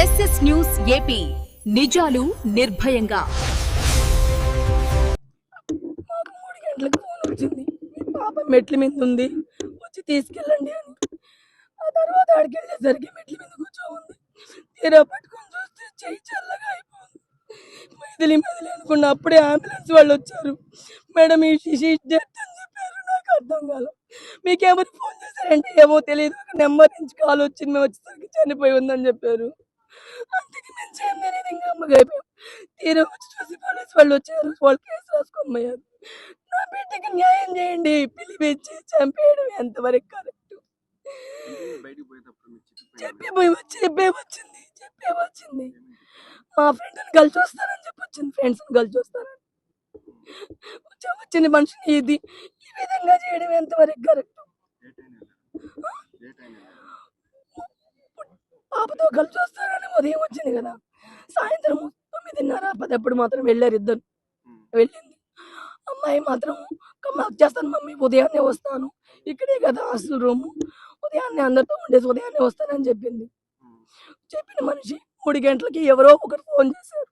SS news AP. నిజాలు నిర్భయంగా. మూడు గంటలకు ఫోన్ వచ్చింది. మీ పాప మెట్ల మీద ఉంది. వచ్చి తీసుకెళ్ళండి అని. ఆ తర్వాత ఆడికి మెట్ల మీద కూర్చోంది తీరా పట్టుకొని చూస్తే చెయ్యి చల్లగా అయిపోయింది. మెదిలి మెదిలి అనుకున్న అప్పుడే అంబులెన్స్ వాళ్ళు వచ్చారు. మేడం ఈ శిశి డెత్ అని చెప్పారు. నాకు అర్థం కాదు మీకెవరు ఫోన్ చేశారంటే ఏమో తెలియదు నెంబర్ నుంచి కాల్ వచ్చింది. మేము వచ్చేసరికి చనిపోయి ఉందని చెప్పారు. అందుకే మేము చేయం తెలియదు ఇంకా అయిపోయాం తీరా వచ్చి చూసి పోలీస్ వాళ్ళు వచ్చారు. వాళ్ళు కేసు రాసుకొని పోయారు నా బిడ్డకి న్యాయం చేయండి పిలిపించి చంపేయడం ఎంతవరకు కరెక్ట్? చెప్పే పోయి వచ్చి చెప్పే వచ్చింది చెప్పే వచ్చింది. మా ఫ్రెండ్ కలిసి వస్తానని చెప్పి వచ్చింది ఫ్రెండ్స్ కలిసి వస్తానని. వచ్చి వచ్చింది మనిషిని. ఇది ఈ విధంగా చేయడం ఎంతవరకు కరెక్ట్? పాపతో కలిసి వస్తానని ఉదయం వచ్చింది కదా. సాయంత్రం తొమ్మిదిన్నర పదప్పుడు మాత్రం వెళ్ళారు ఇద్దరు. వెళ్ళింది. అమ్మాయి మాత్రం "అమ్మ, వచ్చేస్తాను మమ్మీ ఉదయాన్నే వస్తాను. ఇక్కడే కదా హాస్టల్ రూమ్. ఉదయాన్నే అందరితో ఉండేసి ఉదయాన్నే వస్తానని చెప్పింది. చెప్పిన మనిషి మూడు గంటలకి ఎవరో ఒకరు ఫోన్ చేశారు.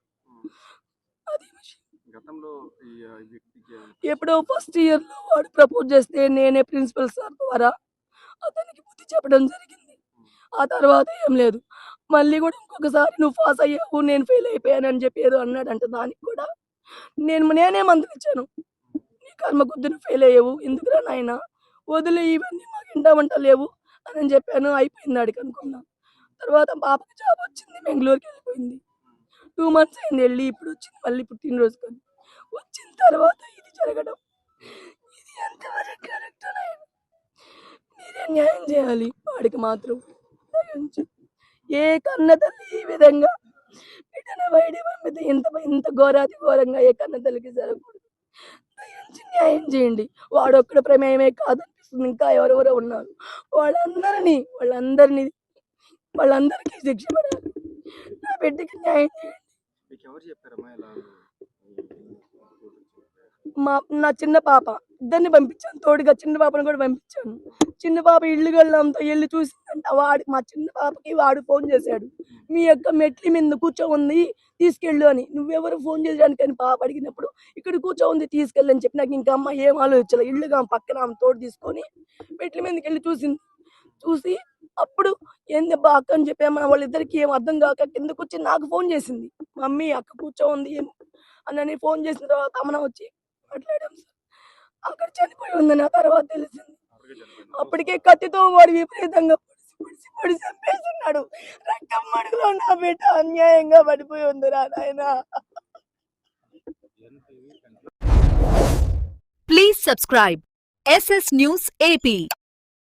అది ఎప్పుడో ఫస్ట్ ఇయర్లో వాడు ప్రపోజ్ చేస్తే నేనే ప్రిన్సిపల్ సార్ ద్వారా అతనికి బుద్ధి చెప్పడం జరిగింది. ఆ తర్వాత ఏం లేదు. మళ్ళీ కూడా ఇంకొకసారి నువ్వు పాస్ అయ్యావు నేను ఫెయిల్ అయిపోయాను అని చెప్పి ఏదో అన్నాడంట దానికి కూడా. నేను నేనే మందులు ఇచ్చాను. నీ కర్మ కొద్ది ఫెయిల్ అయ్యావు. ఎందుకురా నాయన? వదిలే ఇవన్నీ మాకు ఇంటామంట లేవు అని చెప్పాను. అయిపోయింది అడిగి అనుకున్నా. తర్వాత పాపకి జాబ్ వచ్చింది బెంగళూరుకి వెళ్ళిపోయింది. టూ మంత్స్ అయింది వెళ్ళి ఇప్పుడు వచ్చింది మళ్ళీ పుట్టినరోజు కానీ వచ్చిన తర్వాత ఇది జరగడం. ఇది ఎంతవరకు కరెక్ట్ మీరే న్యాయం చేయాలి? వాడికి మాత్రం. దయించి. ఏ కన్న తల్లి ఈ విధంగా బిడ్డన బయట పంపితే ఇంత ఇంత ఘోరాతి ఘోరంగా ఏ కన్న తల్లికి జరగకూడదు. దయించి న్యాయం చేయండి. వాడొక్కడ ప్రమేయమే కాదనిపిస్తుంది. ఇంకా ఎవరెవరో ఉన్నారు. వాళ్ళందరినీ వాళ్ళందరినీ వాళ్ళందరికీ శిక్ష పడాలి. నా బిడ్డకి న్యాయం చేయండి. మా నా చిన్న పాప. ఇద్దరిని పంపించాను. తోడుగా చిన్న పాపను కూడా పంపించాను. చిన్న పాప ఇల్లు వెళ్ళడంతో వెళ్ళి చూసిందంట. వాడు మా చిన్న పాపకి వాడు ఫోన్ చేశాడు. మీ యొక్క మెట్ల మీద కూర్చో ఉంది తీసుకెళ్ళు అని. నువ్వెవరు ఫోన్ చేయడానికి అని పాప అడిగినప్పుడు ఇక్కడ కూర్చో ఉంది తీసుకెళ్ళి అని చెప్పి నాకు ఇంకా అమ్మ ఏం ఆలోచించాలి. ఇల్లుగా ఆమె పక్కన ఆమె తోడు తీసుకొని మెట్ల మీదకి వెళ్ళి చూసింది. చూసి అప్పుడు ఏంది అబ్బా అక్క అని చెప్పి మన వాళ్ళిద్దరికి ఏం అర్థం కాక కిందకు వచ్చి నాకు ఫోన్ చేసింది. మమ్మీ అక్క కూర్చో ఉంది ఏం అని ఫోన్ చేసిన తర్వాత అమ్మన వచ్చి అక్కడ చనిపోయి ఉందని ఆ తర్వాత తెలిసింది. అప్పటికే కత్తితో వాడు విపరీతంగా పొడిచి పొడిచి పొడిచి చంపేస్తున్నాడు. రక్తం మడుగులో నా బిడ్డ అన్యాయంగా పడిపోయి ఉంది రా నాయనా. Please subscribe SS News AP